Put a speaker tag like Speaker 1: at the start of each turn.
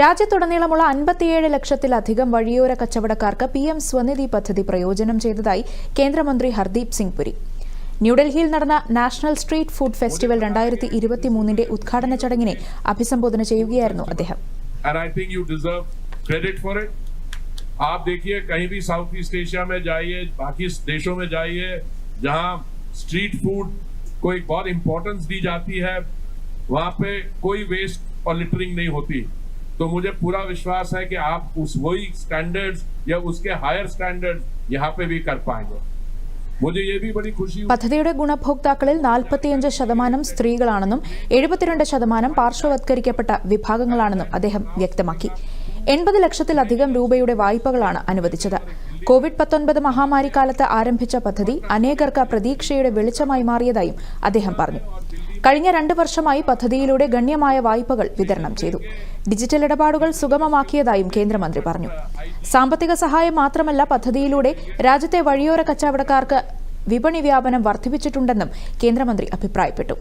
Speaker 1: രാജ്യത്തുടനീളമുള്ള അൻപത്തിയേഴ് ലക്ഷത്തിലധികം വഴിയോര കച്ചവടക്കാർക്ക് പി എം സ്വനിധി പദ്ധതി പ്രയോജനം ചെയ്തതായി കേന്ദ്രമന്ത്രി ഹർദീപ് സിംഗ് പുരി ന്യൂഡൽഹിയിൽ നടന്ന നാഷണൽ സ്ട്രീറ്റ് ഫുഡ് ഫെസ്റ്റിവൽ രണ്ടായിരത്തി ഇരുപത്തിമൂന്നിന്റെ ഉദ്ഘാടന ചടങ്ങിനെ അഭിസംബോധന ചെയ്യുകയായിരുന്നു അദ്ദേഹം
Speaker 2: आप देखिए कहीं भी साउथ ईस्ट एशिया में जाइए बाकी देशों में जाइए जहां स्ट्रीट फूड को एक बहुत इंपॉर्टेंस दी जाती है वहां पे कोई वेस्ट और लिटरिंग नहीं होती तो मुझे पूरा विश्वास है कि आप उस वही स्टैंडर्ड्स या उसके हायर स्टैंडर्ड्स यहाँ पे भी कर पाएंगे
Speaker 1: പദ്ധതിയുടെ ഗുണഭോക്താക്കളിൽ നാൽപ്പത്തിയഞ്ച് ശതമാനം സ്ത്രീകളാണെന്നും എഴുപത്തിരണ്ട് ശതമാനം പാർശ്വവത്കരിക്കപ്പെട്ട വിഭാഗങ്ങളാണെന്നും അദ്ദേഹം വ്യക്തമാക്കി എൺപത് ലക്ഷത്തിലധികം രൂപയുടെ വായ്പകളാണ് അനുവദിച്ചത് കോവിഡ് പത്തൊൻപത് മഹാമാരി ആരംഭിച്ച പദ്ധതി അനേകർക്ക് പ്രതീക്ഷയുടെ വെളിച്ചമായി മാറിയതായും അദ്ദേഹം പറഞ്ഞു കഴിഞ്ഞ രണ്ട് വർഷമായി പദ്ധതിയിലൂടെ ഗണ്യമായ വായ്പകൾ വിതരണം ചെയ്തു ഡിജിറ്റൽ ഇടപാടുകൾ സുഗമമാക്കിയതായും കേന്ദ്രമന്ത്രി പറഞ്ഞു സാമ്പത്തിക സഹായം മാത്രമല്ല പദ്ധതിയിലൂടെ രാജ്യത്തെ വഴിയോര കച്ചവടക്കാർക്ക് വിപണി വ്യാപനം വർദ്ധിപ്പിച്ചിട്ടുണ്ടെന്നും കേന്ദ്രമന്ത്രി അഭിപ്രായപ്പെട്ടു